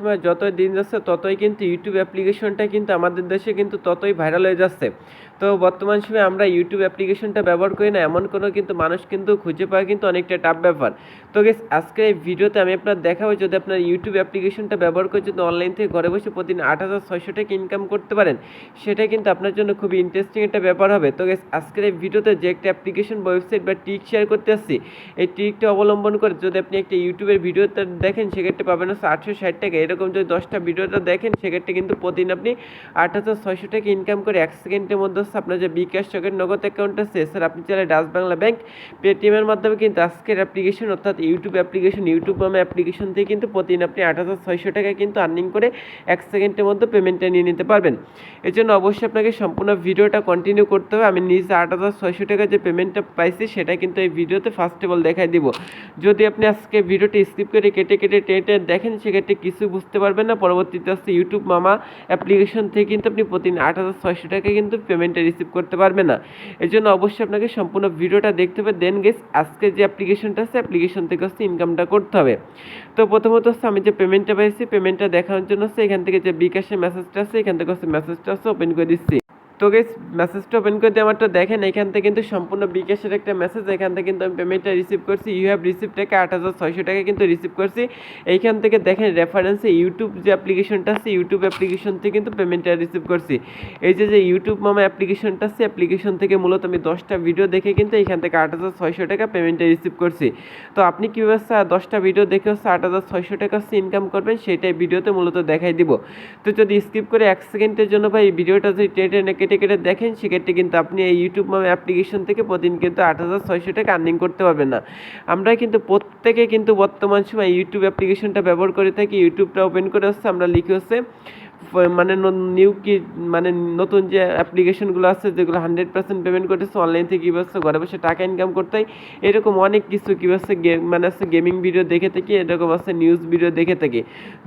সময় যতই দিন যাচ্ছে, ততই কিন্তু ইউটিউব অ্যাপ্লিকেশনটা কিন্তু আমাদের দেশে কিন্তু ততই ভাইরাল হয়ে যাচ্ছে। তো বর্তমান সময়ে আমরা ইউটিউব অ্যাপ্লিকেশনটা ব্যবহার করি না, এমন কোনো কিন্তু মানুষ কিন্তু খুঁজে পাওয়া কিন্তু অনেকটা টাফ ব্যাপার। তো গেস আজকে এই ভিডিওতে আমি আপনার দেখাবো যদি আপনার ইউটিউব অ্যাপ্লিকেশনটা ব্যবহার করে যদি অনলাইন থেকে ঘরে বসে প্রতিদিন আট হাজার ছয়শো টাকা ইনকাম করতে পারেন, সেটা কিন্তু আপনার জন্য খুবই ইন্টারেস্টিং একটা ব্যাপার হবে। তো গেস আজকের এই ভিডিওতে যে একটা অ্যাপ্লিকেশন ওয়েবসাইট বা ট্রিক শেয়ার করতে আসছি, এই ট্রিকটা অবলম্বন করে যদি আপনি একটা ইউটিউবের ভিডিওতে দেখেন, সেক্ষেত্রে পাবেন হচ্ছে আটশো ষাট টাকা এরকম যদি দশটা ভিডিওটা দেখেন, সেক্ষেত্রে কিন্তু প্রতিদিন আপনি আট হাজার ছয়শো টাকা ইনকাম করে এক সেকেন্ডের মধ্যে আপনার যে বিকাশ চকের নগদ অ্যাকাউন্ট আছে স্যার আপনি চাইলে ডাচ বাংলা ব্যাংক পেটিএমের মাধ্যমে কিন্তু আজকের অ্যাপ্লিকেশন অর্থাৎ ইউটিউব অ্যাপ্লিকেশন ইউটিউব নামে অ্যাপ্লিকেশন থেকে কিন্তু প্রতিদিন আপনি আট হাজার ছয়শো টাকা কিন্তু আর্নিং করে এক সেকেন্ডের মধ্যে পেমেন্টটা নিয়ে নিতে পারবেন। এর জন্য অবশ্যই আপনাকে সম্পূর্ণ ভিডিওটা কন্টিনিউ করতে হবে। আমি নিজে আট হাজার ছয়শো টাকা যে পেমেন্টটা পাইছি, সেটা কিন্তু এই ভিডিওতে ফার্স্ট অফ অল দেখাই দিব। যদি আপনি আজকে ভিডিওটি স্কিপ করে কেটে কেটে টেটে দেখেন, সেক্ষেত্রে কিছু বুঝতে পারবেন না। পরবর্তীতে আসছে ইউটিউব মামা অ্যাপ্লিকেশন থেকে কিন্তু আপনি প্রতিদিন আট হাজার ছয়শো টাকা কিন্তু পেমেন্টটা রিসিভ করতে পারবেন না। এই জন্য অবশ্যই আপনাকে সম্পূর্ণ ভিডিওটা দেখতে হবে। দেন গেস আজকে যে অ্যাপ্লিকেশনটা আছে অ্যাপ্লিকেশন থেকে হচ্ছে ইনকামটা করতে হবে। তো প্রথমত হচ্ছে আমি যে পেমেন্টটা পাইছি পেমেন্টটা দেখানোর জন্য হচ্ছে এখান থেকে যে বিকাশের মেসেজটা আছে, এখান থেকে হচ্ছে মেসেজটা হচ্ছে ওপেন করে দিচ্ছি। তো গেস মেসেজটা ওপেন করতে আমারটা দেখেন, এখান থেকে কিন্তু সম্পূর্ণ বিকাশের একটা মেসেজ এখান থেকে কিন্তু আমি পেমেন্টটা রিসিভ করছি। ইউ হ্যাভ রিসিভ টাকা আট হাজার ছয়শো টাকা কিন্তু রিসিভ করছি। এইখান থেকে দেখেন রেফারেন্সে ইউটিউব যে অ্যাপ্লিকেশনটা আছে ইউটিউব অ্যাপ্লিকেশন থেকে কিন্তু পেমেন্টটা রিসিভ করছি। এই যে যে ইউটিউব মামা অ্যাপ্লিকেশনটা আছে অ্যাপ্লিকেশন থেকে মূলত আমি দশটা ভিডিও দেখে কিন্তু এখান থেকে আট হাজার ছয়শো টাকা পেমেন্টটা রিসিভ করছি। তো আপনি কীভাবে হচ্ছে দশটা ভিডিও দেখে হচ্ছে আট হাজার ছয়শো টাকা হচ্ছে ইনকাম করবেন? সেটাই ভিডিওতে মূলত দেখাই দিব। তো যদি স্কিপ করে এক সেকেন্ডের জন্য ভাই, এই ভিডিওটা যদি টেনে টেনে কেটে কেটে দেখেন, সেক্ষেত্রে কিন্তু আপনি এই ইউটিউব নামে অ্যাপ্লিকেশন থেকে প্রতিদিন কিন্তু আট হাজার ছয়শো টাকা আর্নিং করতে পারবেন না। আমরা কিন্তু প্রত্যেকে কিন্তু বর্তমান সময় ইউটিউব অ্যাপ্লিকেশনটা ব্যবহার করে থাকি ইউটিউবটা ওপেন করে হচ্ছে আমরা লিখে হচ্ছে মানে নিউ কি মানে নতুন যে অ্যাপ্লিকেশনগুলো আছে, যেগুলো হান্ড্রেড পার্সেন্ট পেমেন্ট করতেছে অনলাইন থেকে কী বলছে ঘরে বসে টাকা ইনকাম করতে হয়, এরকম অনেক কিছু কী বলছে গেম মানে আছে গেমিং ভিডিও দেখে থাকি, এরকম আছে নিউজ ভিডিও দেখে থাকি।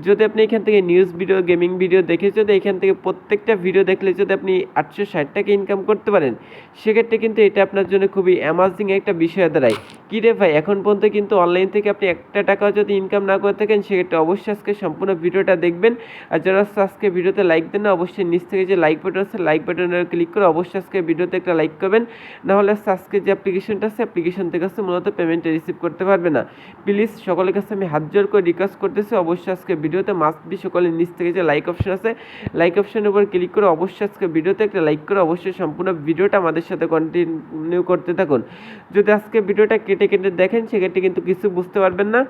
যদি আপনি এখান থেকে নিউজ ভিডিও গেমিং ভিডিও দেখে, যদি এখান থেকে প্রত্যেকটা ভিডিও দেখলে যদি আপনি আটশো ষাট টাকা ইনকাম করতে পারেন, সেক্ষেত্রে কিন্তু এটা আপনার জন্য খুবই অ্যামাজিং একটা বিষয় দাঁড়ায়। কী রে ভাই, এখন পর্যন্ত কিন্তু অনলাইন থেকে আপনি একটা টাকাও যদি ইনকাম না করে থাকেন, সেক্ষেত্রে অবশ্যই আজকে সম্পূর্ণ ভিডিওটা দেখবেন। আর যারা হচ্ছে আজকে ভিডিওতে লাইক দেন অবশ্যই নিচ থেকে যে লাইক বাটন আছে লাইক বাটনে ক্লিক করে অবশ্যই আজকে ভিডিওতে একটা লাইক করবেন। নাহলে আজকে যে অ্যাপ্লিকেশনটা আছে অ্যাপ্লিকেশন থেকে হচ্ছে মূলত পেমেন্টটা রিসিভ করতে পারবে না। প্লিজ সকলের কাছে আমি হাত জোর করে রিকোয়েস্ট করতেছি, অবশ্যই আজকে ভিডিওতে মাস্ট বি সকলের নিচ থেকে যে লাইক অপশন আছে লাইক অপশনের উপর ক্লিক করে অবশ্যই আজকে ভিডিওতে একটা লাইক করে অবশ্যই সম্পূর্ণ ভিডিওটা আমাদের সাথে কন্টিনিউ করতে থাকুন। যদি আজকে ভিডিওটা কেটে কেটে দেখেন, সেক্ষেত্রে কিন্তু কিছু বুঝতে পারবেন না।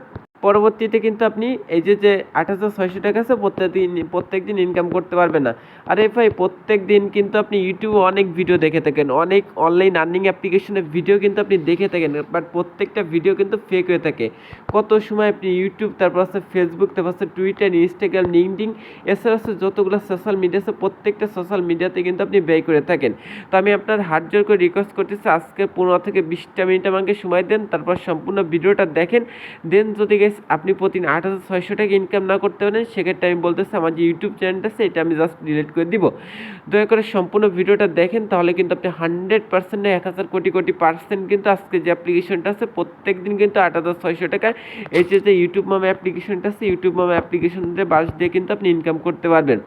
পরবর্তীতে কিন্তু আপনি এই যে যে আট হাজার ছয়শো টাকা আছে প্রত্যেক দিন প্রত্যেক দিন ইনকাম করতে পারবেন না। আরে ভাই প্রত্যেক দিন কিন্তু আপনি ইউটিউবে অনেক ভিডিও দেখে থাকেন, অনেক অনলাইন আর্নিং অ্যাপ্লিকেশনের ভিডিও কিন্তু আপনি দেখে থাকেন বাট প্রত্যেকটা ভিডিও কিন্তু ফেক হয়ে থাকে। কত সময় আপনি ইউটিউব, তারপর আছে ফেসবুক তারপর আছে টুইটার ইনস্টাগ্রাম লিঙ্কডিং এছাড়া আছে যতগুলো সোশ্যাল মিডিয়া আছে, প্রত্যেকটা সোশ্যাল মিডিয়াতে কিন্তু আপনি ব্যয় করে থাকেন। তো আমি আপনার হাত জোর করে রিকোয়েস্ট করতেছি, আজকে পনেরো থেকে বিশটা মিনিট আমাকে সময় দেন, তারপর সম্পূর্ণ ভিডিওটা দেখেন, দেন যদি গেস আপনি প্রতিদিন আট হাজার ছয়শো টাকা ইনকাম না করতে পারেন, সেক্ষেত্রে আমি বলতেছি আমার যে ইউটিউব চ্যানেলটা আছে, এটা আমি জাস্ট ডিলিট করে দিব। দয়া করে সম্পূর্ণ ভিডিওটা দেখেন, তাহলে কিন্তু আপনি হান্ড্রেড পার্সেন্ট এক হাজার কোটি কোটি পার্সেন্ট কিন্তু আজকে যে অ্যাপ্লিকেশনটা আছে প্রত্যেক দিন কিন্তু আট হাজার ছয়শো টাকা। এই যে ইউটিউব মামা অ্যাপ্লিকেশনটা আছে ইউটিউব মামা অ্যাপ্লিকেশনটা বাস দিয়ে কিন্তু আপনি ইনকাম করতে পারবেন।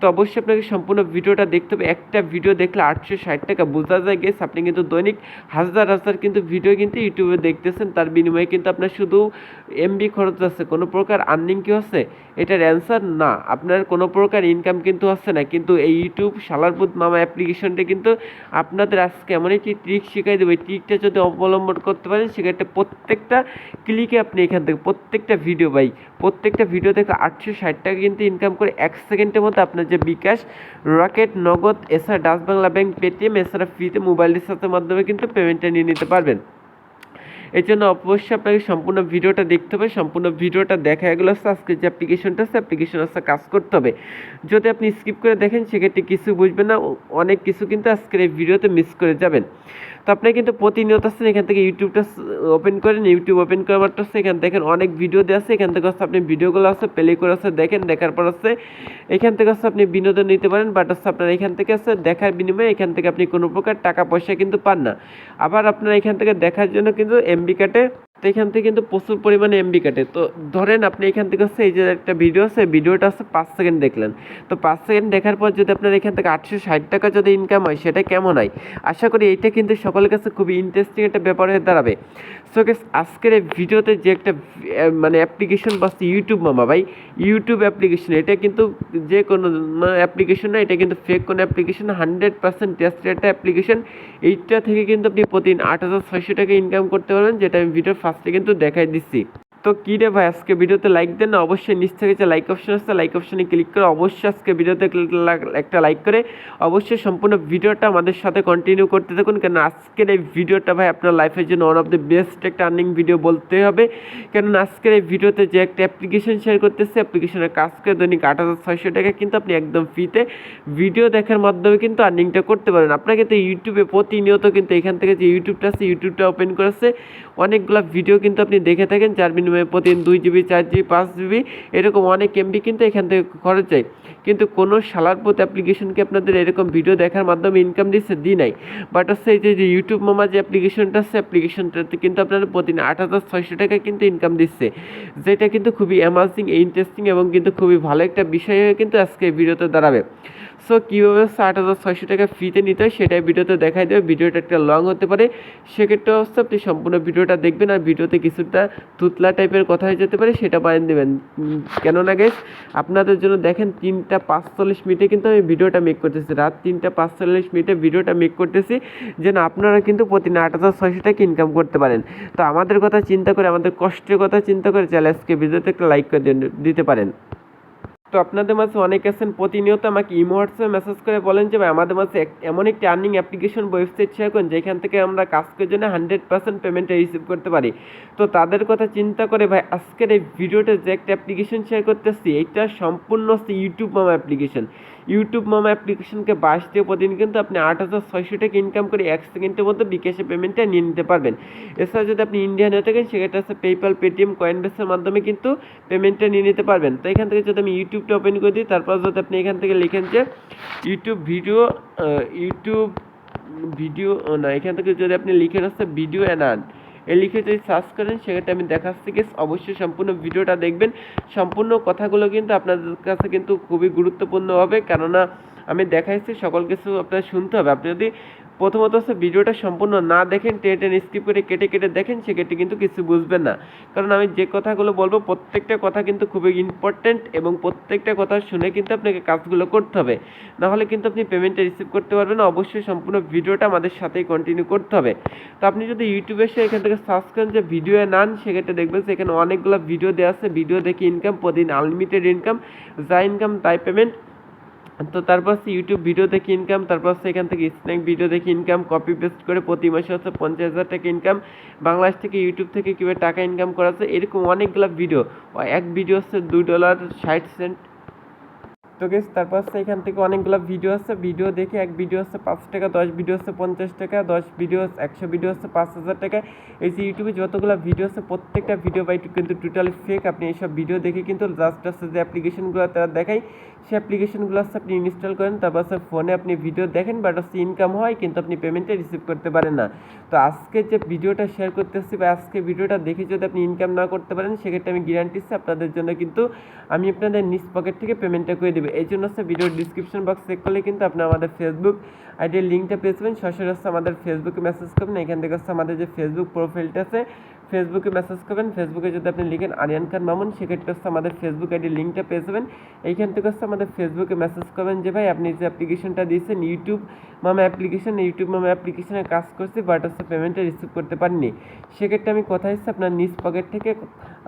তো অবশ্যই আপনাকে সম্পূর্ণ ভিডিওটা দেখতে হবে। একটা ভিডিও দেখলে আটশো ষাট টাকা বোঝা যায় গেস আপনি কিন্তু দৈনিক হাজার হাজার কিন্তু ভিডিও কিন্তু ইউটিউবে দেখতেছেন। তার বিনিময়ে কিন্তু আপনার শুধু এমবি খরচ আছে, কোনো প্রকার আর্নিং কি হচ্ছে? এটার অ্যান্সার না। আপনার কোনো প্রকার ইনকাম কিন্তু হচ্ছে না। কিন্তু এই ইউটিউব সালারপুত মামা অ্যাপ্লিকেশনটা কিন্তু আপনাদের আজকে এমন একটি ট্রিক শেখাই দেবে। ট্রিকটা যদি অবলম্বন করতে পারেন, সেক্ষেত্রে প্রত্যেকটা ক্লিকে আপনি এখান থেকে, প্রত্যেকটা ভিডিও পাই প্রত্যেকটা ভিডিও থেকে আটশো ষাট টাকা কিন্তু ইনকাম করে এক সেকেন্ডের মধ্যে আপনার যে বিকাশ, রকেট, নগদ, এছাড়া ডাচ বাংলা ব্যাংক, পেটিএম, এছাড়া ফ্রিতে মোবাইল রিচার্জের মাধ্যমে কিন্তু পেমেন্টটা নিয়ে নিতে পারবেন। এই জন্য অবশ্যই আপনাকে সম্পূর্ণ ভিডিওটা দেখতে হবে, সম্পূর্ণ ভিডিওটা দেখা এগুলো আজকে যে অ্যাপ্লিকেশনটা আছে অ্যাপ্লিকেশন আসতে কাজ করতে হবে। যদি আপনি স্কিপ করে দেখেন, সেক্ষেত্রে কিছু বুঝবেন না, অনেক কিছু কিন্তু আজকের এই ভিডিওতে মিস করে যাবেন। তো আপনি কিন্তু প্রতিনিয়ত আসছেন, এখান থেকে ইউটিউবটা ওপেন করেন ইউটিউব ওপেন করার মাত্র এখান থেকে অনেক ভিডিও দেওয়া আছে, এখান থেকে হচ্ছে আপনি ভিডিওগুলো আছে প্লে করে আছে দেখেন, দেখার পর হচ্ছে এখান থেকে হচ্ছে আপনি বিনোদন নিতে পারেন বাট হচ্ছে আপনার এখান থেকে আসছে দেখার বিনিময়ে এখান থেকে আপনি কোনো প্রকার টাকা পয়সা কিন্তু পান না। আবার আপনার এখান থেকে দেখার জন্য কিন্তু এমবি কাটে তো এখান থেকে কিন্তু প্রচুর পরিমাণে এমবি কাটে। তো ধরেন আপনি এখান থেকে হচ্ছে এই যে একটা ভিডিও আছে, ভিডিওটা হচ্ছে পাঁচ সেকেন্ড দেখলেন। তো পাঁচ সেকেন্ড দেখার পর যদি আপনার এখান থেকে আটশো ষাট টাকা যদি ইনকাম হয়, সেটা কেমন হয়? আশা করি এইটা কিন্তু সকলের কাছে খুবই ইন্টারেস্টিং একটা ব্যাপার হয়ে দাঁড়াবে। সো গেস আজকের এই ভিডিওতে যে একটা মানে অ্যাপ্লিকেশন পাচ্ছি ইউটিউব মামা ভাই ইউটিউব অ্যাপ্লিকেশন এটা কিন্তু যে কোনো মানে অ্যাপ্লিকেশন না, এটা কিন্তু ফেক কোনো অ্যাপ্লিকেশন হান্ড্রেড পার্সেন্ট টেস্টের একটা অ্যাপ্লিকেশন এইটা থেকে কিন্তু আপনি প্রতিদিন আট হাজার ছয়শো টাকা ইনকাম করতে পারবেন, যেটা আমি ভিডিওর ফার্স্টে কিন্তু দেখাই দিচ্ছি। তো কী রে ভাই, আজকে ভিডিওতে লাইক দেন না, অবশ্যই নিচ থেকে যে লাইক অপশন আছে লাইক অপশনে ক্লিক করে অবশ্যই আজকে ভিডিওতে একটা লাইক করে অবশ্যই সম্পূর্ণ ভিডিওটা আমাদের সাথে কন্টিনিউ করতে থাকুন। কেন আজকের এই ভিডিওটা ভাই আপনার লাইফের জন্য ওয়ান অফ দ্য বেস্ট একটা আর্নিং ভিডিও বলতে হবে। কেননা আজকের এই ভিডিওতে যে একটা অ্যাপ্লিকেশন শেয়ার করতেছে অ্যাপ্লিকেশনের কাজ করে দৈনিক আট হাজার ছয়শো টাকা কিন্তু আপনি একদম ফ্রিতে ভিডিও দেখার মাধ্যমে কিন্তু আর্নিংটা করতে পারেন। আপনাকে তো ইউটিউবে প্রতিনিয়ত কিন্তু এখান থেকে যে ইউটিউবটা আছে ইউটিউবটা ওপেন করেছে, অনেকগুলো ভিডিও কিন্তু আপনি দেখে থাকেন, যার বিনিময়ে প্রতিদিন দুই জিবি, চার জিবি, পাঁচ জিবি, এরকম অনেক এমবি কিন্তু এখান থেকে খরচ যায় কিন্তু কোনো শালার প্রতি অ্যাপ্লিকেশনকে আপনাদের এরকম ভিডিও দেখার মাধ্যমে ইনকাম দিচ্ছে দি নাই। বাট হচ্ছে এই যে ইউটিউব মামা যে অ্যাপ্লিকেশনটা আছে অ্যাপ্লিকেশনটাতে কিন্তু আপনারা প্রতিদিন আট হাজার ছয়শো টাকা কিন্তু ইনকাম দিচ্ছে। যেটা কিন্তু খুবই অ্যামাজিং ইন্টারেস্টিং এবং কিন্তু খুবই ভালো একটা বিষয় হয়ে কিন্তু আজকে ভিডিওতে দাঁড়াবে। সো কীভাবে আট হাজার ছয়শো টাকা ফ্রিতে নিতে হয় সেটাই ভিডিওতে দেখাই দেবে। ভিডিওটা একটা লং হতে পারে। সেক্ষেত্রে হচ্ছে আপনি সম্পূর্ণ ভিডিওটা দেখবেন আর ভিডিওতে কিছুটা তুতলা টাইপের কথা হয়ে যেতে পারে, সেটা বানিয়ে দেবেন কেননা গেস আপনাদের জন্য দেখেন তিনটা পাঁচচল্লিশ মিনিটে কিন্তু আমি ভিডিওটা মেক করতেছি। রাত তিনটা পাঁচচল্লিশ মিনিটে ভিডিওটা মেক করতেছি, যেন আপনারা কিন্তু প্রতিদিন আট হাজার ছয়শো টাকা ইনকাম করতে পারেন। তো আমাদের কথা চিন্তা করে, আমাদের কষ্টের কথা চিন্তা করে চ্যালেঞ্জকে ভিডিওতে একটা লাইক করে দিতে পারেন। তো আপনাদের মাঝে অনেক আছেন, প্রতিনিয়ত আমাকে ইমো, হোয়াটসঅ্যাপে মেসেজ করে বলেন যে, ভাই, আমাদের মাঝে এমন একটি আর্নিং অ্যাপ্লিকেশন ওয়েবসাইট শেয়ার করেন, যেখান থেকে আমরা কাজকের জন্য হান্ড্রেড পার্সেন্ট পেমেন্টটা রিসিভ করতে পারি। তো তাদের কথা চিন্তা করে, ভাই, আজকের এই ভিডিওতে যে একটা অ্যাপ্লিকেশন শেয়ার করতেছি এটা সম্পূর্ণ হচ্ছে ইউটিউব মামা অ্যাপ্লিকেশন ইউটিউব মামা অ্যাপ্লিকেশনকে বাস দিয়ে প্রতিদিন কিন্তু আপনি আট হাজার ছয়শো টাকা ইনকাম করে এক সেকেন্ডের মধ্যে বিকাশে পেমেন্টটা নিয়ে নিতে পারবেন। এছাড়া যদি আপনি ইন্ডিয়ান হয়ে থাকেন, সেক্ষেত্রে হচ্ছে পেপ্যাল পেটিএম কয়েনবেসের মাধ্যমে কিন্তু পেমেন্টটা নিয়ে নিতে পারবেন। তো এখান থেকে যদি আমি ইউটিউবটা ওপেন করে দিই, তারপর যদি আপনি এখান থেকে লিখেন যে ইউটিউব ভিডিও ইউটিউব ভিডিও না, এখান থেকে যদি আপনি লিখেন হচ্ছে ভিডিও অ্যান্ড আর্ন এ লিখে যদি সার্চ করেন, সেক্ষেত্রে আমি দেখাচ্ছি কি অবশ্যই সম্পূর্ণ ভিডিওটা দেখবেন। সম্পূর্ণ কথাগুলো কিন্তু আপনাদের কাছে কিন্তু খুবই গুরুত্বপূর্ণ হবে। কেননা, আমি দেখাইছি, সকল কিছু আপনার শুনতে হবে। আপনি যদি প্রথমত হচ্ছে ভিডিওটা সম্পূর্ণ না দেখেন, টেনে টেনে স্কিপ করে কেটে কেটে দেখেন, সেক্ষেত্রে কিন্তু কিছু বুঝবেন না। কারণ আমি যে কথাগুলো বলব, প্রত্যেকটা কথা কিন্তু খুবই ইম্পর্ট্যান্ট এবং প্রত্যেকটা কথা শুনে কিন্তু আপনাকে কাজগুলো করতে হবে। নাহলে কিন্তু আপনি পেমেন্টটা রিসিভ করতে পারবেন না, অবশ্যই সম্পূর্ণ ভিডিওটা আমাদের সাথেই কন্টিনিউ করতে হবে। তো আপনি যদি ইউটিউবে এসে এখান থেকে সার্চ করেন যে ভিডিও নান সেক্ষেত্রে দেখবেন যে এখানে অনেকগুলো ভিডিও দেওয়া আছে। ভিডিও দেখে ইনকাম প্রতিদিন আনলিমিটেড ইনকাম যা ইনকাম তাই পেমেন্ট তো তারপর হচ্ছে ইউটিউব ভিডিও দেখে ইনকাম তারপর হচ্ছে এখান থেকে স্ন্যাক ভিডিও দেখে ইনকাম কপি পেস্ট করে প্রতি মাসে হচ্ছে পঞ্চাশ হাজার টাকা ইনকাম বাংলাদেশ থেকে ইউটিউব থেকে কীভাবে টাকা ইনকাম করা যায়, এরকম অনেকগুলো ভিডিও এক ভিডিও হচ্ছে দুই ডলার ষাট সেন্ট তো গেস তারপর হচ্ছে এখান থেকে অনেকগুলো ভিডিও আছে। ভিডিও দেখে এক ভিডিও হচ্ছে পাঁচ টাকা, দশ ভিডিও হচ্ছে পঞ্চাশ টাকা, দশ ভিডিও একশো ভিডিও হচ্ছে পাঁচ হাজার টাকা। এই যে ইউটিউবে যতগুলো ভিডিও আছে, প্রত্যেকটা ভিডিও বাই কিন্তু টোটালি ফেক আপনি এইসব ভিডিও দেখে কিন্তু জাস্ট হচ্ছে যে অ্যাপ্লিকেশনগুলো তারা দেখায়। সেই অ্যাপ্লিকেশনগুলো হচ্ছে আপনি ইনস্টল করেন, তারপর হচ্ছে ফোনে আপনি ভিডিও দেখেন বাট হচ্ছে ইনকাম হয়, কিন্তু আপনি পেমেন্টটা রিসিভ করতে পারেন না। তো আজকে যে ভিডিওটা শেয়ার করতেছি বা আজকে ভিডিওটা দেখে যদি আপনি ইনকাম না করতে পারেন, সেক্ষেত্রে আমি গ্যারান্টি দিচ্ছি আপনাদের জন্য কিন্তু আমি আপনাদের নিজ পকেট থেকে পেমেন্টটা করে দেবো। এই জন্য হচ্ছে ভিডিওর ডিসক্রিপশন বক্স চেক করলে কিন্তু আপনি আমাদের ফেসবুক আইডির লিঙ্কটা পেয়ে যাবেন। সরাসরি হচ্ছে আমাদের ফেসবুকে মেসেজ করবেন। এখান থেকে হচ্ছে আমাদের যে ফেসবুক প্রোফাইলটা আছে ফেসবুকে মেসেজ করবেন। ফেসবুকে যদি আপনি লিখেন আরিয়ান খান মামুন, সেক্ষেত্রে হচ্ছে আমাদের ফেসবুক আইডির লিঙ্কটা পেয়ে যাবেন। এইখান থেকে হচ্ছে আমাদের ফেসবুকে মেসেজ করবেন যে, ভাই, আপনি যে অ্যাপ্লিকেশনটা দিয়েছেন ইউটিউব মামা অ্যাপ্লিকেশন ইউটিউব মামা অ্যাপ্লিকেশনে কাজ করছি বাট হচ্ছে পেমেন্টটা রিসিভ করতে পারিনি। সেক্ষেত্রে আমি কথা হচ্ছে আপনার নিজ পকেট থেকে,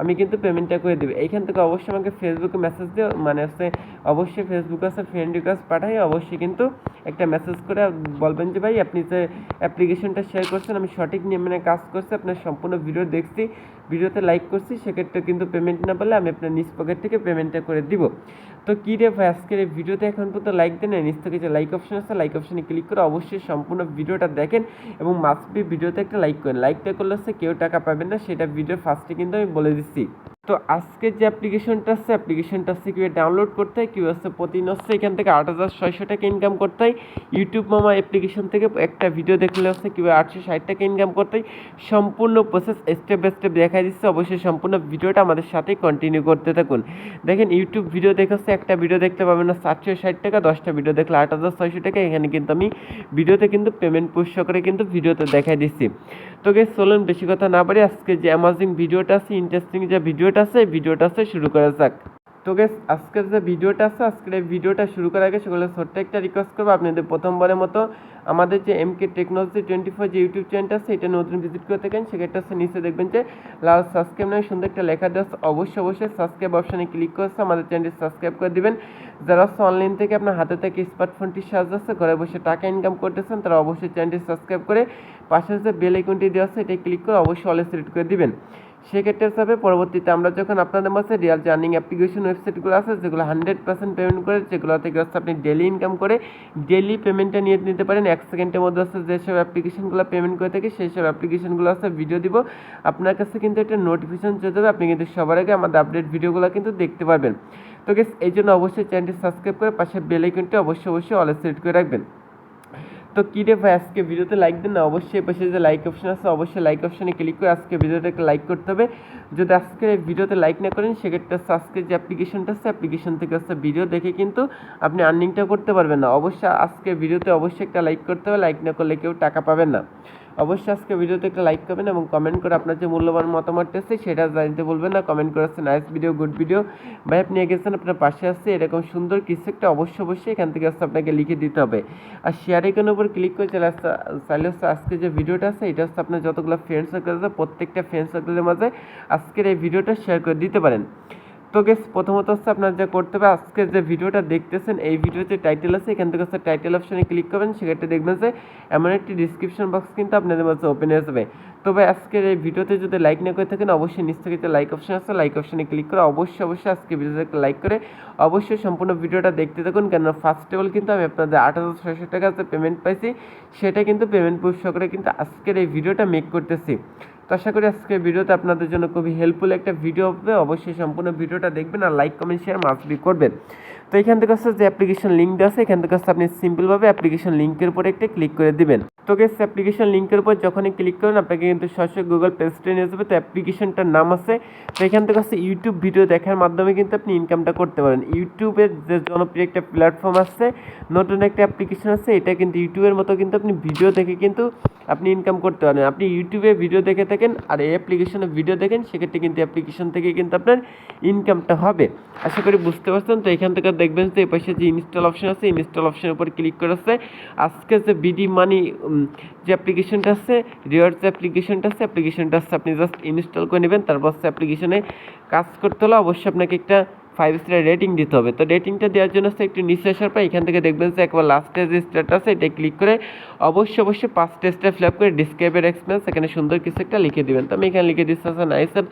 আমি কিন্তু পেমেন্টটা করে দেবো। এইখান থেকে অবশ্যই আমাকে ফেসবুকে মেসেজ দিয়ে মানে হচ্ছে অবশ্যই ফেসবুকে আছে ফ্রেন্ড রিকোয়েস্ট পাঠাই অবশ্যই কিন্তু একটা মেসেজ করে বলবেন যে, ভাই, আপনি যে অ্যাপ্লিকেশনটা শেয়ার করছেন, আমি সঠিক নিয়মে কাজ করছি, আপনার সম্পূর্ণ ভিডিও দেখছি, ভিডিওতে লাইক করছি, সেক্ষেত্রে কিন্তু পেমেন্ট না পেলে আমি আপনার নিজ পকেট থেকে পেমেন্টটা করে দিব। তো কী রে ভাই, আজকের এই ভিডিওতে এখন পর্যন্ত লাইক দেন নিজ থেকে যে লাইক অপশন আছে লাইক অপশনে ক্লিক করে অবশ্যই সম্পূর্ণ ভিডিওটা দেখেন এবং মাস্ট বি ভিডিওতে একটা লাইক করেন। লাইকটা করলে হচ্ছে কেউ টাকা পাবেন না, সেটা ভিডিও ফার্স্টে কিন্তু আমি বলে দিচ্ছি। তো আজকে যে অ্যাপ্লিকেশনটা আছে, অ্যাপ্লিকেশনটা হচ্ছে কীভাবে ডাউনলোড করতে হয় কী হচ্ছে প্রতিদিন হচ্ছে এখান থেকে আট হাজার ছয়শো টাকা ইনকাম করতে হয়। ইউটিউব মামা অ্যাপ্লিকেশন থেকে একটা ভিডিও দেখলে হচ্ছে কীভাবে আটশো ষাট টাকা ইনকাম করতে হয়। সম্পূর্ণ প্রসেস স্টেপ বাই স্টেপ দেখা দিচ্ছে। অবশ্যই সম্পূর্ণ ভিডিওটা আমাদের সাথে কন্টিনিউ করতে থাকুন। দেখেন ইউটিউব ভিডিও দেখাচ্ছে একটা ভিডিও দেখতে পাবেন না সাতশো ষাট টাকা, দশটা ভিডিও দেখলে আট হাজার ছয়শো টাকা। এখানে কিন্তু আমি ভিডিওতে কিন্তু পেমেন্ট পুষ্ট করে কিন্তু ভিডিওতে দেখাই দিচ্ছি। তো গেস চলুন বেশি কথা না পারি আজকে যে অ্যামাজিং ভিডিওটা আছে ইন্টারেস্টিং যে ভিডিওটা আছে, এই ভিডিওটা আছে, শুরু করা যাক। তো গেস আজকের যে ভিডিওটা আছে, আজকের এই ভিডিওটা শুরু করার আগে সেগুলো ছোট্ট একটা রিকোয়েস্ট করব আপনাদের প্রথমবারের মতো। আমাদের যে M K technology twenty four যে ইউটিউব চ্যানেলটা আছে, এটা নতুন ভিজিট করে থাকেন সেক্ষেত্রে হচ্ছে নিচে দেখবেন যে লাল সাবস্ক্রাইব নামে সুন্দর একটা লেখা দেওয়া আছে। অবশ্যই অবশ্যই সাবস্ক্রাইব অপশানে ক্লিক করছে আমাদের চ্যানেলটি সাবস্ক্রাইব করে দিবেন। যারা হচ্ছে অনলাইন থেকে আপনার হাতে থেকে স্মার্টফোনটির সাহায্য আছে ঘরে বসে টাকা ইনকাম করতেছেন, তারা অবশ্যই চ্যানেলটি সাবস্ক্রাইব করে পাশে যে বেল আইকনটি দেওয়া আছে এটা ক্লিক করে অবশ্যই অলে সিলেক্ট করে দিবেন। সেক্ষেত্রে হিসাবে পরবর্তীতে আমরা যখন আপনাদের মাঝে রিয়াল জার্নিং অ্যাপ্লিকেশন ওয়েবসাইটগুলো আছে, যেগুলো হান্ড্রেড পার্সেন্ট পেমেন্ট করে যেগুলো থেকে হচ্ছে আপনি ডেলি ইনকাম করে ডেলি পেমেন্টটা নিয়ে নিতে পারেন, এক সেকেন্ডের মধ্যে হচ্ছে যেসব অ্যাপ্লিকেশনগুলো পেমেন্ট করে থাকে সেই সব অ্যাপ্লিকেশনগুলো আছে ভিডিও দিব। আপনার কাছে কিন্তু একটা নোটিফিকেশন চলে যাবে, আপনি কিন্তু সবার আগে আমাদের আপডেট ভিডিওগুলো কিন্তু দেখতে পারবেন। তো গেস এই জন্য অবশ্যই চ্যানেলটি সাবস্ক্রাইব করে পাশে বেল আইকনটি অবশ্যই অবশ্যই অলে সিলেক্ট করে রাখবেন। তো কী রে ভাই, আজকে ভিডিওতে লাইক দেন না, অবশ্যই পাশে যে লাইক অপশান আছে, অবশ্যই লাইক অপশানে ক্লিক করে আজকে ভিডিওটা একটা লাইক করতে হবে। যদি আজকে ভিডিওতে লাইক না করেন, সেক্ষেত্রে আজকে যে অ্যাপ্লিকেশনটা আছে অ্যাপ্লিকেশন থেকে হচ্ছে ভিডিও দেখে কিন্তু আপনি আর্নিংটা করতে পারবেন না। অবশ্যই আজকে ভিডিওতে অবশ্যই একটা লাইক করতে হবে লাইক না করলে কেউ টাকা পাবেন না। অবশ্যই আজকে ভিডিওতে একটা লাইক করবেন এবং কমেন্ট করে আপনার যে মূল্যবান মতামতটা আছে সেটা জানতে বলবেন না। কমেন্ট করে আসছে নাইস ভিডিও গুড ভিডিও ভাই, আপনি গেছেন আপনার পাশে আসছে। এরকম সুন্দর কিছু একটা অবশ্যই অবশ্যই এখান থেকে আসতে আপনাকে লিখে দিতে হবে। আর শেয়ার আইকনের উপর ক্লিক করে চলে আসতে চাইলে হচ্ছে আজকে যে ভিডিওটা আছে, এটা হচ্ছে আপনার যতগুলো ফ্রেন্ড সার্কেল আছে, প্রত্যেকটা ফ্রেন্ড সার্কেলের মাঝে আজকের এই ভিডিওটা শেয়ার করে দিতে পারেন। তো গেস প্রথমত হচ্ছে আপনার যা করতে হবে, আজকে যে ভিডিওটা দেখতেছেন, এই ভিডিওতে টাইটেল আছে, এখান থেকে হচ্ছে টাইটেল অপশনে ক্লিক করবেন, সেক্ষেত্রে দেখবেন যে এমন একটি ডিসক্রিপশন বক্স কিন্তু আপনাদের মাঝে ওপেন হয়ে যাবে। তবে আজকের এই ভিডিওতে যদি লাইক না করে থাকেন, অবশ্যই নিচ থেকে যে লাইক অপশন আছে লাইক অপশনে ক্লিক করে অবশ্যই অবশ্যই আজকে ভিডিওতে লাইক করে অবশ্যই সম্পূর্ণ ভিডিওটা দেখতে থাকুন। কেননা ফার্স্ট অফ অল কিন্তু আমি আপনাদের আট হাজার ছয়শো টাকা যে পেমেন্ট পাইছি, সেটা কিন্তু পেমেন্ট পুষ করে কিন্তু আজকের এই ভিডিওটা মেক করতেছি। তো আশা করি আজকে ভিডিওতে আপনাদের জন্য খুবই হেল্পফুল একটা ভিডিও হবে। অবশ্যই সম্পূর্ণ ভিডিওটা দেখবেন আর like comment share must be করবেন। তো এখান থেকে হচ্ছে যে অ্যাপ্লিকেশন লিঙ্ক দেওয়া আছে, এখান থেকে হচ্ছে আপনি সিম্পলভাবে অ্যাপ্লিকেশন লিঙ্কের উপরে একটা ক্লিক করে দিবেন। তো গেস অ্যাপ্লিকেশন লিঙ্কের উপর যখনই ক্লিক করেন, আপনাকে কিন্তু সরাসরি গুগল প্লে স্টোরে নিয়ে যাবে। তো অ্যাপ্লিকেশনটার নাম আছে। তো এখান থেকে হচ্ছে ইউটিউব ভিডিও দেখার মাধ্যমে কিন্তু আপনি ইনকামটা করতে পারেন। ইউটিউবের যে জনপ্রিয় একটা প্ল্যাটফর্ম আছে, নতুন একটা অ্যাপ্লিকেশন আছে, এটা কিন্তু ইউটিউবের মতো কিন্তু আপনি ভিডিও দেখে কিন্তু আপনি ইনকাম করতে পারেন। আপনি ইউটিউবে ভিডিও দেখে থাকেন আর এই অ্যাপ্লিকেশনে ভিডিও দেখেন, সেক্ষেত্রে কিন্তু অ্যাপ্লিকেশন থেকে কিন্তু আপনার ইনকামটা হবে। আশা করি বুঝতে পারছেন? তো এখান থেকে দেখবেন যে এই পাশে যে ইনস্টল অপশন আছে ইনস্টল অপশনের উপর ক্লিক করে আছে আজকে যে বিডি মানি যে অ্যাপ্লিকেশনটা আছে রিওয়ার্ডস অ্যাপ্লিকেশনটা আছে অ্যাপ্লিকেশনটা আছে আপনি জাস্ট ইনস্টল করে নেবেন, তারপর হচ্ছে অ্যাপ্লিকেশনে কাজ করতে হলে অবশ্যই আপনাকে একটা ফাইভ স্টার রেটিং দিতে হবে। তো রেটিংটা দেওয়ার জন্য হচ্ছে একটু নিচে আসার পর এখান থেকে দেখবেন যে একবার লাস্টে যে স্টারটা আছে, এটা ক্লিক করে অবশ্যই অবশ্যই পাঁচটা স্টার ফিল আপ করে ডিসক্রাইবের এক্সপিরিয়েন্স এখানে সুন্দর কিছু একটা লিখে দেবেন। তো আমি এখানে লিখে দিচ্ছি আছে নাইস অ্যাপ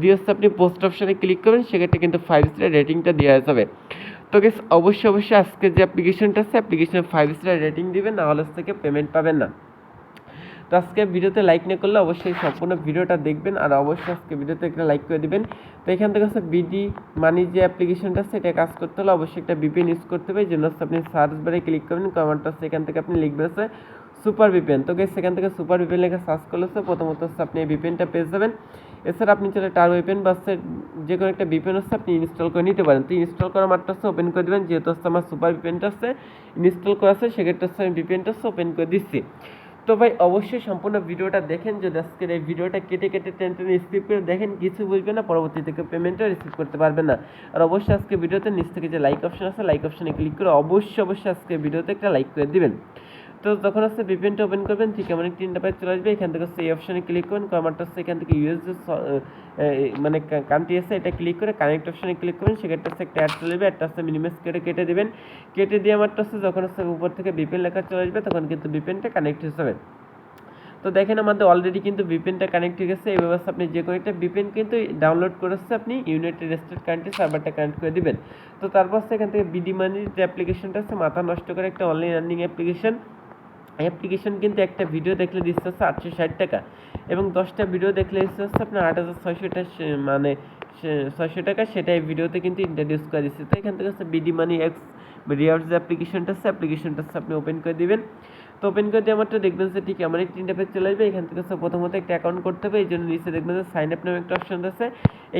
দিয়ে হচ্ছে আপনি পোস্ট অপশনে ক্লিক করবেন, সেক্ষেত্রে কিন্তু ফাইভ স্টার রেটিংটা দেওয়া যাবে। তো গেস অবশ্যই অবশ্যই আজকে যে অ্যাপ্লিকেশনটা আছে অ্যাপ্লিকেশনে ফাইভ স্টার রেটিং দিবেন নাহলে থেকে পেমেন্ট পাবেন না। তো আজকে ভিডিওতে লাইক না করলে অবশ্যই সম্পূর্ণ ভিডিওটা দেখবেন, আর অবশ্যই আজকে ভিডিওতে একটা লাইক করে দিবেন। তো এখান থেকে হচ্ছে বিডি মানি যে অ্যাপ্লিকেশনটা আছে, এটা কাজ করতে হলে অবশ্যই একটা বিপিএন ইউজ করতে হবে জন্য হচ্ছে আপনি সার্চ বারে ক্লিক করবেন কমেন্টটা হচ্ছে এখান থেকে আপনি লিখবেন হচ্ছে সুপার ভিপিএন তো গেস সেখান থেকে সুপার ভিপিএন লেখা সার্চ করলে হচ্ছে প্রথমত হচ্ছে আপনি এই ভিপিএনটা পেয়ে যাবেন। এছাড়া আপনি চলে টার ভিপিএন বা যে কোনো একটা বিপেন হচ্ছে আপনি ইনস্টল করে নিতে পারেন। তো ইনস্টল করা মাত্র হচ্ছে ওপেন করে দেবেন। যেহেতু হচ্ছে আমার সুপার ভিপিএনটা হচ্ছে ইনস্টল করা আছে, সেক্ষেত্রে হচ্ছে আমি ভিপিএনটা হচ্ছে ওপেন করে দিচ্ছি। তো ভাই, অবশ্যই সম্পূর্ণ ভিডিওটা দেখেন। যদি আজকের এই ভিডিওটা কেটে কেটে টেন টেনে স্কিপ করে দেখেন, কিছু বুঝবেন না, পরবর্তী থেকে পেমেন্টও রিসিভ করতে পারবেন না। আর অবশ্যই আজকে ভিডিওতে নিচ থেকে যে লাইক অপশন আছে লাইক অপশনে ক্লিক করে অবশ্যই অবশ্যই আজকে ভিডিওতে একটা লাইক করে দিবেন। তো যখন হচ্ছে ভিপিএনটা ওপেন করবেন, ঠিক এমন একটি ইন্টারপ্রাইজ চলে আসবে। এখান থেকে হচ্ছে এই অপশনে ক্লিক করুন কমারটা হচ্ছে এখান থেকে ইউএস মানে কান্ট্রি আছে, এটা ক্লিক করে কানেক্ট অপশনে ক্লিক করুন সেক্ষেত্রে হচ্ছে একটা অ্যাড চলে যাবে একটা হচ্ছে মিনিমাইজ কেটে কেটে দেবেন। কেটে দিয়ে আমারটা হচ্ছে যখন হচ্ছে উপর থেকে ভিপিএন লেখা চলে আসবে, তখন কিন্তু ভিপিএনটা কানেক্ট হয়ে যাবে। তো দেখেন আমাদের অলরেডি কিন্তু ভিপিএনটা কানেক্ট হয়ে গেছে, এই ব্যবস্থা আপনি যে কোনো একটা ভিপিএন কিন্তু ডাউনলোড করে করেছে আপনি ইউনাইটেড স্টেট কান্ট্রি সার্ভারটা কানেক্ট করে দিবেন। তো তারপর সেখান থেকে বিডি মানির যে অ্যাপ্লিকেশনটা আছে, মাথা নষ্ট করে একটা অনলাইন আর্নিং অ্যাপ্লিকেশন অ্যাপ্লিকেশন কিন্তু একটা ভিডিও দেখলে দিচ্ছে হচ্ছে আটশো ষাট টাকা এবং দশটা ভিডিও দেখলে দিচ্ছে হচ্ছে আপনার আট হাজার ছয়শোটা মানে ছয়শো টাকা সেটাই ভিডিওতে কিন্তু ইন্ট্রোডিউস করে দিচ্ছে। তো এখান থেকে হচ্ছে বিডি মানি এক্স রিয়ার্স অ্যাপ্লিকেশনটা আছে অ্যাপ্লিকেশনটা আপনি ওপেন করে দিবেন। তো ওপেন করে আমার তো দেখবেন যে ঠিক এমন একটি ইন্টারফেস চলে আসবে, এখান থেকে হচ্ছে প্রথমত একটা অ্যাকাউন্ট করতে হবে, এই জন্য নিচে দেখবেন যে সাইন আপ নামে একটা অপশন আছে।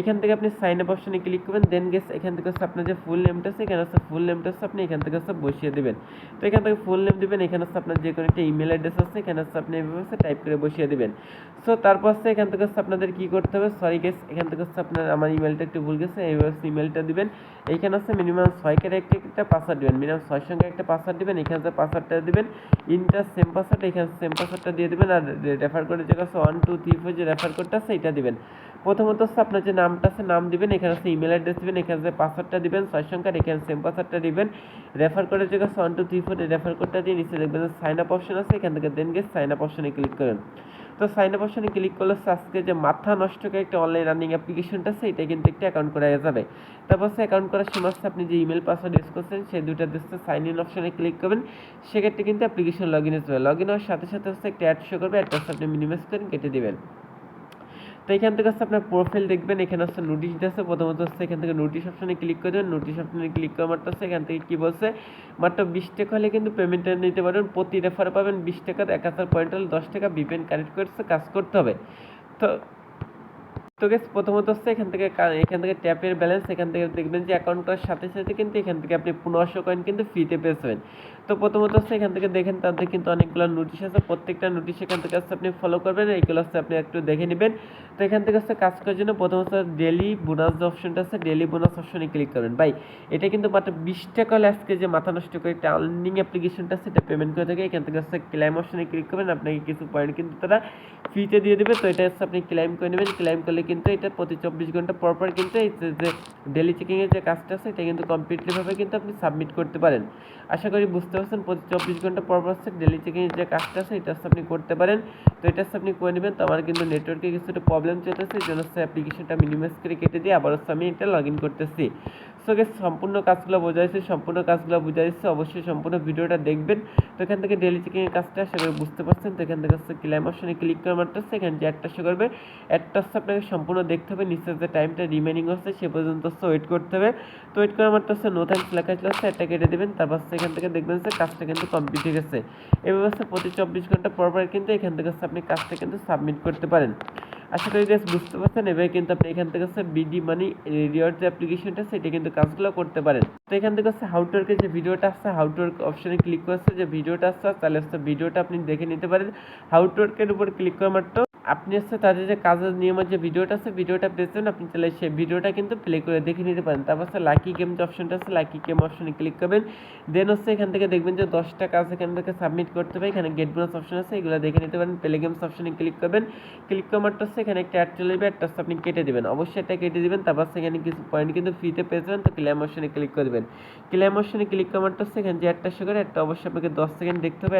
এখান থেকে আপনি সাইন আপ অপশনে ক্লিক করবেন দেন গেস এখান থেকে হচ্ছে আপনার যে ফুল নেমটা আছে, এখানে হচ্ছে ফুল নেমটা আছে আপনি এখান থেকে হচ্ছে বসিয়ে দেবেন। তো এখান থেকে ফুল নেম দিবেন, এখানে হচ্ছে আপনার যে কোনো একটা ইমেল অ্যাড্রেস আছে, এখানে হচ্ছে আপনি এভাবে হচ্ছে টাইপ করে বসিয়ে দেবেন। সো তারপর হচ্ছে এখান থেকে হচ্ছে আপনাদের কী করতে হবে? সরি গেস এখান থেকে হচ্ছে আপনার, আমার ইমেলটা একটু ভুল গেছে এইভাবে হচ্ছে ইমেলটা দিবেন। এইখানে হচ্ছে মিনিমাম ছয় কেটে একটা পাসওয়ার্ড দিবেন মিনিমাম ছয় সঙ্গে একটা পাসওয়ার্ড দিবেন, এখানে হচ্ছে পাসওয়ার্ডটা দিবেন। ইনটা সেম পাসওয়ার্ড এখানে সেম পাসওয়ার্ডটা দিয়ে দেবেন আর রেফার করে যে কাছে ওয়ান টু থ্রি ফোর যে রেফার কোডটা সেইটা দিবেন। প্রথমত হচ্ছে আপনার যে নামটা আছে, নাম দিবেন, এখানে হচ্ছে ইমেল অ্যাড্রেস দেবেন, এখানে যে পাসওয়ার্ডটা দিবেন, ছয় সংখ্যার, এখানে সেম পাসওয়ার্ডটা দিবেন। রেফার করে যে কাছে one two three four refer কোডটা দিয়ে নিচে দেখবেন সাইন আপ অপশন আছে, এখান থেকে দেন গিয়ে সাইন আপ অপশনে ক্লিক করেন। তো সাইন আপ অপশনে ক্লিক করলে আজকে যে মাথা নষ্ট করে একটা অনলাইন রানিং অ্যাপ্লিকেশনটা আছে, এটা কিন্তু একটা অ্যাকাউন্ট করা যাবে। তারপর সে অ্যাকাউন্ট করার সময় আপনি যে ইমেল পাসওয়ার্ড ইউজ করছেন, সেই দুইটা দিচ্ছে সাইন ইন অপশনে ক্লিক করবেন। সেক্ষেত্রে কিন্তু অ্যাপ্লিকেশন লগ ইন হয়ে যাবে। লগ ইন হওয়ার সাথে সাথে হচ্ছে একটা অ্যাড শো করবে অ্যাডটা আপনি মিনিমাইজ করেন কেটে দিবেন। তো এখান থেকে হচ্ছে আপনার প্রোফাইল দেখবেন, এখানে হচ্ছে নোটিশ আছে। প্রথমত হচ্ছে এখান থেকে নোটিশ অপশানে ক্লিক করে দেবেন। নোটিশ অপশানে ক্লিক করে মাত্র হচ্ছে এখান থেকে কী বলছে, মাত্র বিশ টাকা হলে কিন্তু পেমেন্টটা নিতে পারবেন। প্রতি রেফার পাবেন বিশ টাকা, এক হাজার পয়েন্ট হলে দশ টাকা বিপেন কানেক্ট করছে কাজ করতে হবে। তো তো গেস প্রথমত হচ্ছে এখান থেকে এখান থেকে ট্যাপের ব্যালেন্স এখান থেকে দেখবেন যে অ্যাকাউন্ট করার সাথে সাথে কিন্তু এখান থেকে আপনি পনেরোশো কয়েন কিন্তু ফ্রিতে পেয়েছেন তো প্রথমত হচ্ছে এখান থেকে দেখেন তাদের কিন্তু অনেকগুলো নোটিশ আছে। প্রত্যেকটা নোটিশ এখান থেকে হচ্ছে আপনি ফলো করবেন এইগুলো হচ্ছে আপনি একটু দেখে নেবেন। তো এখান থেকে হচ্ছে কাজ করার জন্য প্রথম হচ্ছে ডেলি বোনাস যে অপশনটা আছে ডেলি বোনাস অপশনে ক্লিক করবেন। ভাই, এটা কিন্তু মাত্র বিশ টাকা আজকে যে মাথা নষ্ট করে একটা আর্নিং অ্যাপ্লিকেশনটা আছে, এটা পেমেন্ট করে থাকে। এখান থেকে হচ্ছে ক্লাইম অপশনে ক্লিক করবেন। আপনাকে কিছু পয়েন্ট কিন্তু তারা ফ্রিতে দিয়ে দেবে। তো এটা হচ্ছে আপনি ক্লাইম করে নেবেন। ক্লাইম করলে কিন্তু এটা প্রতি চব্বিশ ঘণ্টা পরপর পর কিন্তু এই যে ডেলি চেকিংয়ের যে কাজটা আছে, এটা কিন্তু কমপ্লিটলিভাবে কিন্তু আপনি সাবমিট করতে পারেন। আশা করি বুঝতে পারছেন, প্রতি চব্বিশ ঘণ্টা পরপর পর হচ্ছে ডেলি চেকিংয়ের যে কাজটা আছে, এটা আপনি করতে পারেন। তো এটা আপনি করে নেবেন। তো আমার কিন্তু নেটওয়ার্কে কিছুটা প্রবলেম চলতেছে, এই জন্য হচ্ছে অ্যাপ্লিকেশনটা মিনিমাইজ করে কেটে দিয়ে আবার হচ্ছে আমি এটা লগ ইন করতেছি। সো গেস সম্পূর্ণ কাজগুলো বোঝাইছে সম্পূর্ণ কাজগুলো বুঝাইছে অবশ্যই সম্পূর্ণ ভিডিওটা দেখবেন। তো এখান থেকে ডেলি চেকিংয়ের কাজটা সেগুলো বুঝতে পারছেন। তো এখান থেকে হচ্ছে ক্লাইম অপশনে ক্লিক করা মাত্র হচ্ছে এখানে যে একটা শো করবে একটা হচ্ছে আপনাকে সম্পূর্ণ দেখতে হবে। নিচে যে টাইমটা রিমেনিং হচ্ছে, সে পর্যন্ত হচ্ছে ওয়েট করতে হবে। তো ওয়েট করা মাত্র হচ্ছে নো থ্যাঙ্কস লেখা ছিল, হচ্ছে একটা কেটে দেবেন। তারপর হচ্ছে এখান থেকে দেখবেন যে কাজটা কিন্তু কমপ্লিট হয়ে গেছে। এভাবে হচ্ছে প্রতি চব্বিশ ঘণ্টা পর পর কিন্তু এখান থেকে হচ্ছে আপনি কাজটা কিন্তু সাবমিট করতে পারেন। আশা করি গাছ বুঝতে পারছেন, এবার কিন্তু আপনি এখান থেকে হচ্ছে বিডি মানি রিওয়ার্ড যে অ্যাপ্লিকেশনটা সেটা কিন্তু কাজগুলো করতে পারেন। তো এখান থেকে হচ্ছে হাউটওয়ার্কের যে ভিডিওটা আসছে হাউটওয়ার্ক অপশানে ক্লিক করছে, যে ভিডিওটা আসছে তাহলে হচ্ছে ভিডিওটা আপনি দেখে নিতে পারেন। হাউটওয়ার্কের উপর ক্লিক করা মাত্র আপনি হচ্ছে তাদের যে কাজের নিয়মের যে ভিডিওটা আছে, ভিডিওটা পেয়েছেন আপনি চাইলে সেই ভিডিওটা কিন্তু প্লে করে দেখে নিতে পারেন। তারপর হচ্ছে লাকি গেম যে অপশনটা আছে লাকি গেম অপশনে ক্লিক করবেন। দেন হচ্ছে এখান থেকে দেখবেন যে দশটা কাজ এখান থেকে সাবমিট করতে হবে। এখানে গেট বোনাস অপশন আছে, এগুলো দেখে নিতে পারেন। প্লে গেমস অপশনে ক্লিক করবেন। ক্লিক করা মাত্র হচ্ছে এখানে একটা অ্যাড চলে যাবে একটা হচ্ছে আপনি কেটে দেবেন। অবশ্যই এটা কেটে দেবেন। তারপর সেখানে কিছু পয়েন্ট কিন্তু ফ্রিতে পেয়ে যাবেন, তো ক্লেম অপশনে ক্লিক করবেন। ক্লেম অপশনে ক্লিক করা মাত্র হচ্ছে এখানে যে একটা শো করে একটা অবশ্যই আপনাকে দশ সেকেন্ড দেখতে হবে।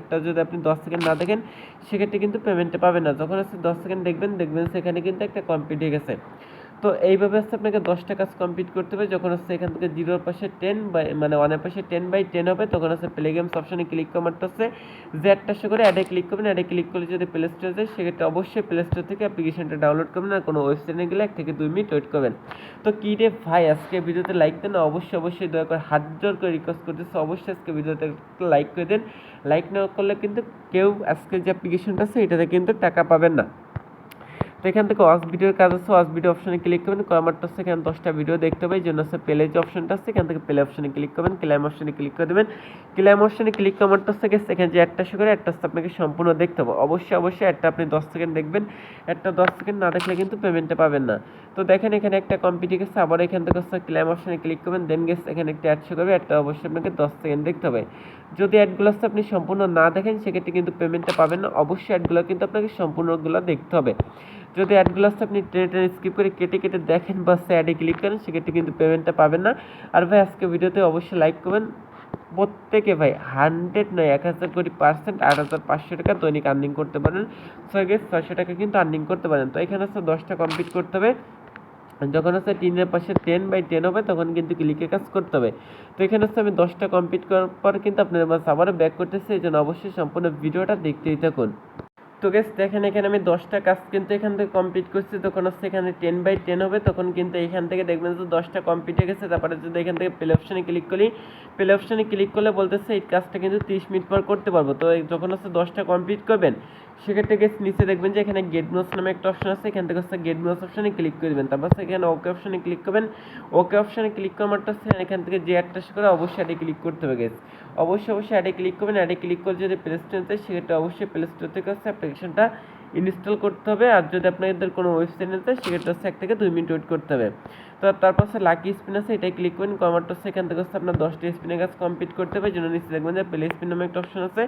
একটা যদি আপনি দশ সেকেন্ড না দেখেন, সেক্ষেত্রে কিন্তু পেমেন্টটা পাবেন না যখন হচ্ছে দশ সেকেন্ড দেখবেন দেখবেন সেখানে কিন্তু একটা কমপ্লিট হয়ে গেছে। তো এইভাবে হচ্ছে আপনাকে দশটা কাজ কমপ্লিট করতে হবে। যখন হচ্ছে এখান থেকে জিরোর পাশে টেন বাই মানে ওয়ানের পাশে টেন বাই টেন হবে, তখন হচ্ছে প্লে গেমস অপশনে ক্লিক করা মাত্র হচ্ছে একটা শো করে অ্যাডে ক্লিক করবেন। অ্যাডে ক্লিক করলে যদি প্লে স্টোরে যায়, সেক্ষেত্রে অবশ্যই প্লে স্টোর থেকে অ্যাপ্লিকেশনটা ডাউনলোড করবেন আর কোনো ওয়েবসাইটে গেলে এক থেকে দুই মিনিট ওয়েট করবেন। তো কী রে ভাই, আজকে ভিডিওতে লাইক দেন অবশ্যই অবশ্যই দয়া করে হাত জোর করে রিকোয়েস্ট করতেছে, অবশ্যই আজকে ভিডিওতে লাইক করে দেন। লাইক না করলে কিন্তু কেউ আজকে যে অ্যাপ্লিকেশনটা আছে, এটাতে কিন্তু টাকা পাবেন না। তো এখান থেকে ওয়াশ ভিডিওর কাজ আছে ওয়াশ ভিডিও অপশনে ক্লিক করবেন কমারটা আছে এখানে দশটা ভিডিও দেখতে পাই জন্য হচ্ছে প্লে যে অপশনটা আছে, এখান থেকে প্লে অপশনে ক্লিক করবেন ক্লাইম অপশনে ক্লিক করে দেবেন। ক্লাইম অপশনে ক্লিক কমারটা থেকে এখানে যে একটা শো করে একটা আপনাকে সম্পূর্ণ দেখতে হবে। অবশ্যই অবশ্যই একটা আপনি দশ সেকেন্ড দেখবেন একটা দশ সেকেন্ড না দেখলে কিন্তু পেমেন্টটা পাবেন না। তো দেখেন এখানে একটা কমপ্লিট গেছে, আবার এখান থেকে হচ্ছে ক্লাইম অপশনে ক্লিক করবেন দেন গেছে এখানে একটা অ্যাড শো করবে একটা অবশ্যই আপনাকে দশ সেকেন্ড দেখতে হবে। যদি অ্যাডগুলো আপনি সম্পূর্ণ না দেখেন, সেক্ষেত্রে কিন্তু পেমেন্টটা পাবেন না। অবশ্যই অ্যাডগুলো কিন্তু আপনাকে সম্পূর্ণগুলো দেখতে হবে। যদি অ্যাডগুলো আপনি টেনে টেনে স্কিপ করে কেটে কেটে দেখেন বা স্যাডে ক্লিক করেন, সেক্ষেত্রে কিন্তু পেমেন্টটা পাবেন না। আর ভাই, আজকে ভিডিওতে অবশ্যই লাইক করবেন। প্রত্যেকে ভাই হান্ড্রেড নয়, এক হাজার কোটি পার্সেন্ট আট হাজার পাঁচশো টাকা দৈনিক আর্নিং করতে পারেন। ছয় গেস ছয়শো টাকা কিন্তু আর্নিং করতে পারেন। তো এখানে হচ্ছে দশটা কমপ্লিট করতে হবে। যখন হচ্ছে টিনের পাশে টেন বাই টেন হবে, তখন কিন্তু ক্লিকে কাজ করতে হবে। তো এখানে হচ্ছে আমি দশটা কমপ্লিট করার পর কিন্তু আপনাদের মাঝে আবারও ব্যাক করতেছি, এই জন্য অবশ্যই সম্পূর্ণ ভিডিওটা দেখতেই থাকুন। তো গেস দেখেন এখানে আমি দশটা কাজ কিন্তু এখান থেকে কমপ্লিট করছি। তখন হচ্ছে এখানে টেন বাই টেন হবে, তখন কিন্তু এখান থেকে দেখবেন যে দশটা কমপ্লিট হয়ে গেছে। তারপরে যদি এখান থেকে প্লে অপশানে ক্লিক করি প্লে অপশানে ক্লিক করলে বলতেছে এই কাজটা কিন্তু তিরিশ মিনিট পর করতে পারব। তো যখন হচ্ছে দশটা কমপ্লিট করবেন, সেক্ষেত্রে গেস নিচে দেখবেন যে এখানে গেট ব্রাউজ নামে একটা অপশন আছে। এখান থেকে হচ্ছে গেট ব্রাউজ অপশানে ক্লিক করে দেবেন। তারপর এখানে ওকে অপশানে ক্লিক করবেন। ওকে অপশানে ক্লিক করার হচ্ছে এখান থেকে যে অ্যাডটা করে অবশ্যই অ্যাডে ক্লিক করতে হবে গেস অবশ্যই অবশ্যই অ্যাডে ক্লিক করবেন। অ্যাডে ক্লিক করে যদি প্লে স্টোর সেক্ষেত্রে অবশ্যই প্লে স্টোর থেকে হচ্ছে অ্যাপ্লিকেশনটা ইনস্টল করতে হবে। আর যদি আপনাদের কোনো ওয়েবসাইট নিতে সেক্ষেত্রে হচ্ছে এক থেকে দুই মিনিট ওয়েট করতে হবে। তো তারপর হচ্ছে লাকি স্পিন আছে, এটাই ক্লিক করবেন কমারটা হচ্ছে এখান থেকে হচ্ছে আপনার দশটি স্পিনের কাজ কমপ্লিট করতে হবে। জন্য নিচে দেখবেন যে প্লে স্পিন নামে একটা অপশন আছে।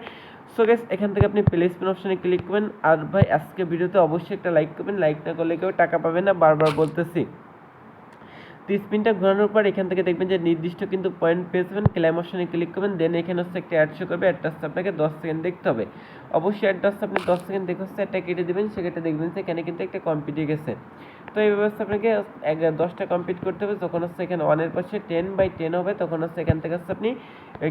সো গেস এখান থেকে আপনি প্লে স্পিন অপশনে ক্লিক করবেন। আর ভাই, আজকে ভিডিওতে অবশ্যই একটা লাইক করবেন। লাইক না করলে কেউ টাকা পাবে না। বারবার বলতেছি। তো স্পিনটা ঘোরানোর পর এখান থেকে দেখবেন যে নির্দিষ্ট কিন্তু পয়েন্ট পেয়ে যাবেন অপশনে ক্লিক করবেন দেন এখানে হচ্ছে একটা অ্যাড শো করবে অ্যাডটা হচ্ছে আপনাকে দশ সেকেন্ড দেখতে হবে। অবশ্যই অ্যাডটা হচ্ছে আপনি দশ সেকেন্ড দেখে হচ্ছে একটা কেটে দেবেন, সেক্ষেত্রে দেখবেন যে এখানে কিন্তু একটা কম্পিটি গেছে। তো এই ব্যবস্থা আপনাকে দশটা কমপ্লিট করতে হবে। যখন হচ্ছে এখানে ওয়ানের পাশে টেন বাই টেন হবে, তখন হচ্ছে এখান থেকে হচ্ছে আপনি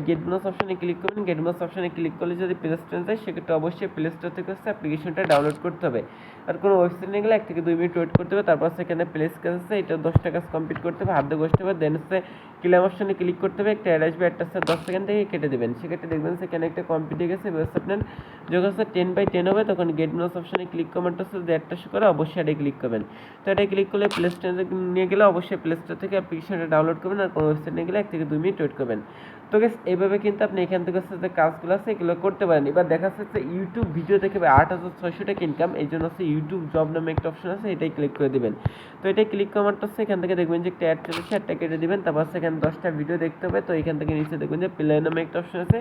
গেট বোনাস অপশনে ক্লিক করবেন। গেট বোনাস অপশনে ক্লিক করলে যদি প্লে স্টোরে যায়, সেক্ষেত্রে অবশ্যই প্লে স্টোর থেকে হচ্ছে অ্যাপ্লিকেশনটা ডাউনলোড করতে হবে। আর কোনো ওয়েবসাইট নিয়ে গেলে এক থেকে দুই মিনিট ওয়েট করতে হবে। তারপর সেখানে প্লেস কাজ আছে, এটা দশটা কাজ কমপ্লিট করতে হবে। হাত বসতে হবে দেন হচ্ছে ক্লেম অপশনে ক্লিক করতে হবে। একটা অ্যাড আসবে একটা হচ্ছে দশ সেকেন্ড থেকে কেটে দেবেন। সেক্ষেত্রে দেখবেন সেখানে একটা কমপ্লিট হয়ে গেছে ব্যবস্থা আপনার। যখন হচ্ছে টেন বাই টেন হবে, তখন গেট বোনাস অপশনে ক্লিক করবেন হচ্ছে অ্যাডটা শো করে, অবশ্যই অ্যাডে ক্লিক করবেন। তো এটা ক্লিক করলে প্লে স্টোরে নিয়ে গেলে অবশ্যই প্লে স্টোর থেকে অ্যাপ্লিকেশনটা ডাউনলোড করবেন আর কোনো ওয়েবসাইট নিয়ে গেলে এক থেকে দুই মিনিট ওয়েট করবেন। তো গেস এইভাবে কিন্তু আপনি এখান থেকে যে কাজগুলো আছে এগুলো করতে পারেন। এবার দেখা যাচ্ছে ইউটিউব ভিডিও দেখে আট হাজার ছয়শো টাকা ইনকাম এই জন্য হচ্ছে ইউটিউব জব নামে একটা অপশন আছে, এটাই ক্লিক করে দেবেন। তো এটাই ক্লিক করার হচ্ছে এখান থেকে দেখবেন যে একটা অ্যাড চলেছে অ্যাডটা কেটে দেবেন, তারপর সেখানে দশটা ভিডিও দেখতে হবে। তো এখান থেকে নিচে দেখবেন যে প্লে নামে একটা অপশন আছে।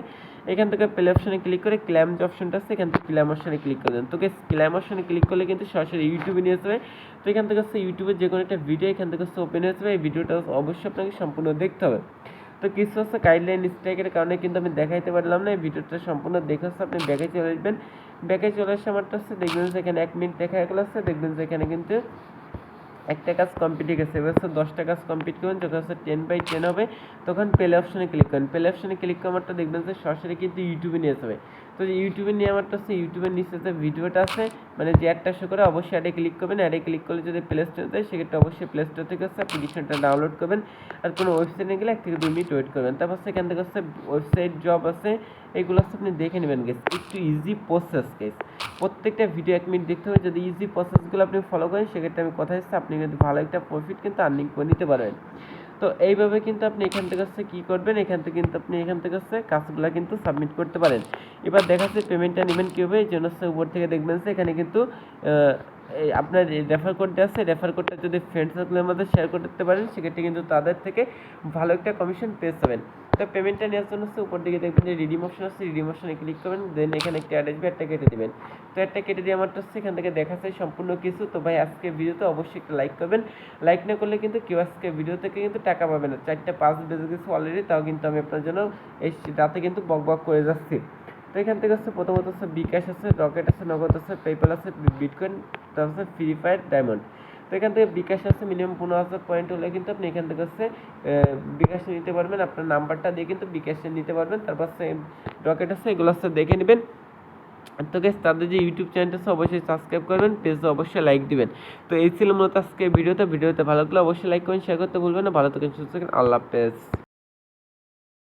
এখান থেকে প্লে অপশনে ক্লিক করে ক্ল্যাম যে অপশনটা আছে, এখান থেকে ক্ল্যাম অপশনে ক্লিক করে দেন। তো গেস ক্ল্যাম অপশনে ক্লিক করলে কিন্তু সরাসরি ইউটিউবে নিয়ে আসবে। তো এখান থেকে হচ্ছে ইউটিউবের যে কোনো একটা ভিডিও এখান থেকে হচ্ছে ওপেন হয়ে যাবে। এই ভিডিওটা অবশ্যই আপনাকে সম্পূর্ণ দেখতে হবে। তো কিছু হচ্ছে গাইডলাইন স্ট্রাইকের কারণে কিন্তু আমি দেখাইতে পারলাম না, এই ভিডিওটা সম্পূর্ণ দেখে হচ্ছে আপনি ব্যাগে চলে আসবেন। ব্যাগে চলে আসে আমারটা হচ্ছে দেখবেন যে এখানে এক মিনিট দেখা গেল হচ্ছে দেখবেন যে এখানে কিন্তু একটা কাজ কমপ্লিট হয়ে গেছে। এবার হচ্ছে দশটা কাজ কমপ্লিট করবেন যখন হচ্ছে টেন বাই টেন হবে, তখন প্লে অপশনে ক্লিক করেন। প্লে অপশনে ক্লিক করারটা দেখবেন যে সরাসরি কিন্তু ইউটিউবে নিয়ে যাবে তো ইউটিউবে নিয়ে আমারটা হচ্ছে ইউটিউবের নিচে যে ভিডিওটা আছে মানে যে অ্যাডটা শো করে, অবশ্যই অ্যাডে ক্লিক করবেন। অ্যাডে ক্লিক করলে যদি প্লে স্টোর যায়, সেক্ষেত্রে অবশ্যই প্লে স্টোর থেকে হচ্ছে অ্যাপ্লিকেশনটা ডাউনলোড করবেন। আর কোনো ওয়েবসাইটে গেলে এক থেকে দুই মিনিট ওয়েট করবেন। তারপর সেখান থেকে হচ্ছে ওয়েবসাইট জব আছে এগুলো হচ্ছে আপনি দেখে নেবেন গেস একটু ইজি প্রসেস গেস প্রত্যেকটা ভিডিও এক মিনিট দেখতে হবে। যদি ইজি প্রসেসগুলো আপনি ফলো করেন, সেক্ষেত্রে আমি কথা হচ্ছে আপনি কিন্তু ভালো একটা প্রফিট কিন্তু আর্নিং করে নিতে পারবেন। তো এইভাবে কিন্তু আপনি এখান থেকে হচ্ছে কী করবেন? এখান থেকে কিন্তু আপনি এখান থেকে হচ্ছে কাজগুলো কিন্তু সাবমিট করতে পারেন। এবার দেখা যাচ্ছে পেমেন্টটা নেবেন কীভাবে? এই জন্য হচ্ছে উপর থেকে দেখবেন যে এখানে কিন্তু আপনার রেফার কোডটা আছে রেফার কোডটা যদি ফ্রেন্ড সার্কেলের মধ্যে শেয়ার করতে পারেন, সেক্ষেত্রে কিন্তু তাদের থেকে ভালো একটা কমিশন পেয়ে যাবেন। তো পেমেন্টটা নেওয়ার জন্য হচ্ছে উপর দিকে দেখবেন যে রিডিম অপশন আছে রিডিম অপশনে ক্লিক করবেন দেন এখানে একটা অ্যাড আসবে একটা কেটে দেবেন। তো একটা কেটে দিয়ে আমারটা হচ্ছে এখান থেকে দেখা যায় সম্পূর্ণ কিছু। তো ভাই, আজকে ভিডিওতে অবশ্যই একটা লাইক করবেন। লাইক না করলে কিন্তু কেউ আজকে ভিডিও থেকে কিন্তু টাকা পাবে না। চারটা পাঁচ বেজে গেছে অলরেডি তাও কিন্তু আমি আপনার জন্য এই রাতে কিন্তু বক বক করে যাচ্ছি। তো এখান থেকে হচ্ছে প্রথমত হচ্ছে বিকাশ আছে রকেট আছে, নগদ আছে পেপাল আছে বিটকয়েন তারপর হচ্ছে ফ্রি ফায়ার ডায়মন্ড তো এখান থেকে বিকাশ আছে মিনিমাম পনেরো হাজার পয়েন্ট হলে কিন্তু আপনি এখান থেকে হচ্ছে বিকাশ নিতে পারবেন। আপনার নাম্বারটা দিয়ে কিন্তু বিকাশে নিতে পারবেন। তারপর হচ্ছে রকেট আছে, এগুলো হচ্ছে দেখে নেবেন। তো গেস তাদের যে ইউটিউব চ্যানেলটা আছে, অবশ্যই সাবস্ক্রাইব করবেন পেজে অবশ্যই লাইক দিবেন। তো এই ছিল মূলত আজকে ভিডিওতে ভিডিওতে ভালো লাগলে অবশ্যই লাইক করবেন শেয়ার করতে ভুলবেন না। ভালো থাকেন, সুস্থ থাকেন। আল্লাহ হাফেজ।